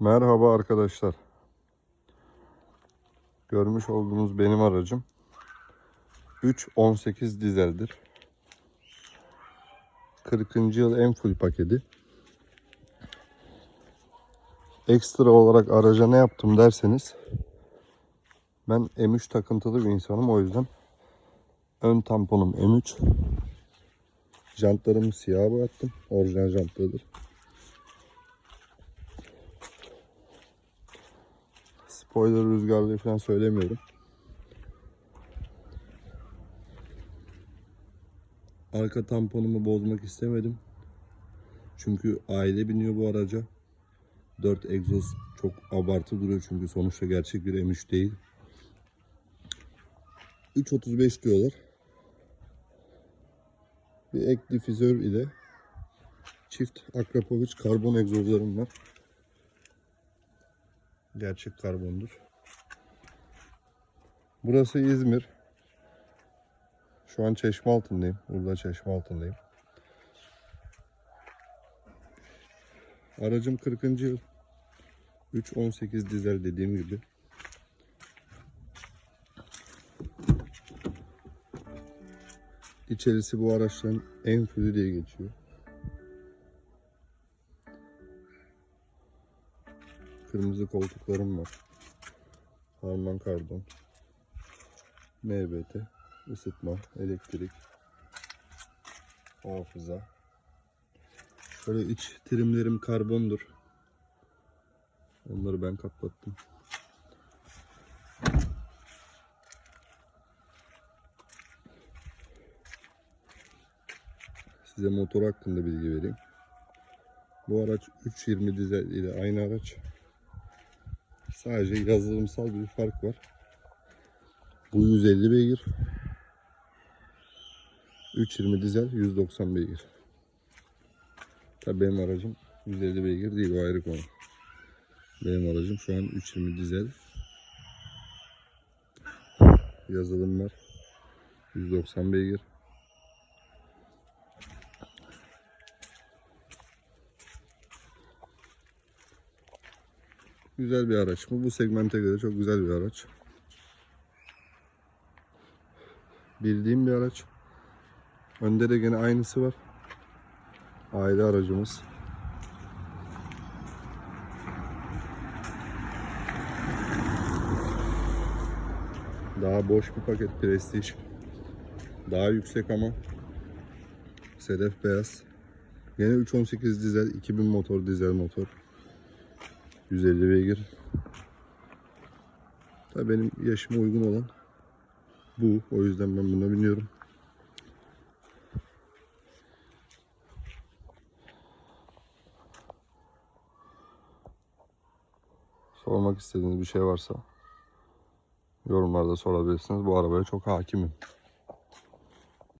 Merhaba arkadaşlar. Görmüş olduğunuz benim aracım 3.18 dizeldir. 40. yıl en full paketi. Ekstra olarak araca ne yaptım derseniz ben M3 takıntılı bir insanım o yüzden ön tamponum M3 jantlarımı siyah boyattım. Orijinal jantlardır. Spoiler rüzgarlığı falan söylemiyorum. Arka tamponumu bozmak istemedim. Çünkü aile biniyor bu araca. 4 egzoz çok abartı duruyor çünkü sonuçta gerçek bir M3 değil. 3.35 diyorlar. Bir ek difüzör ile çift Akrapovic karbon egzozlarım var. Gerçek karbondur. Burası İzmir. Şu an çeşme altındayım. Burada çeşme altındayım. Aracım 40. yıl. 3.18 dizel dediğim gibi. İçerisi bu araçların en fullü diye geçiyor. Kırmızı koltuklarım var. Harman karbon. MBT, ısıtma, elektrik, hafıza. Şöyle iç trimlerim karbondur. Onları ben kaplattım. Size motor hakkında bilgi vereyim. Bu araç 320 dizel ile aynı araç. Sadece yazılımsal bir fark var. Bu 150 beygir. 320 dizel 190 beygir. Tabii benim aracım 150 beygir değil o ayrı konu. Benim aracım şu an 320 dizel. Yazılım var. 190 beygir. Güzel bir araç bu. Bu segmente göre çok güzel bir araç. Bildiğim bir araç. Önde de gene aynısı var. Aile aracımız. Daha boş bir paket Prestige. Daha yüksek ama sedef beyaz. Yine 318 dizel, 2000 motor dizel motor. 150 beygir. Tabii benim yaşıma uygun olan bu. O yüzden ben buna biniyorum. Sormak istediğiniz bir şey varsa yorumlarda sorabilirsiniz. Bu arabaya çok hakimim.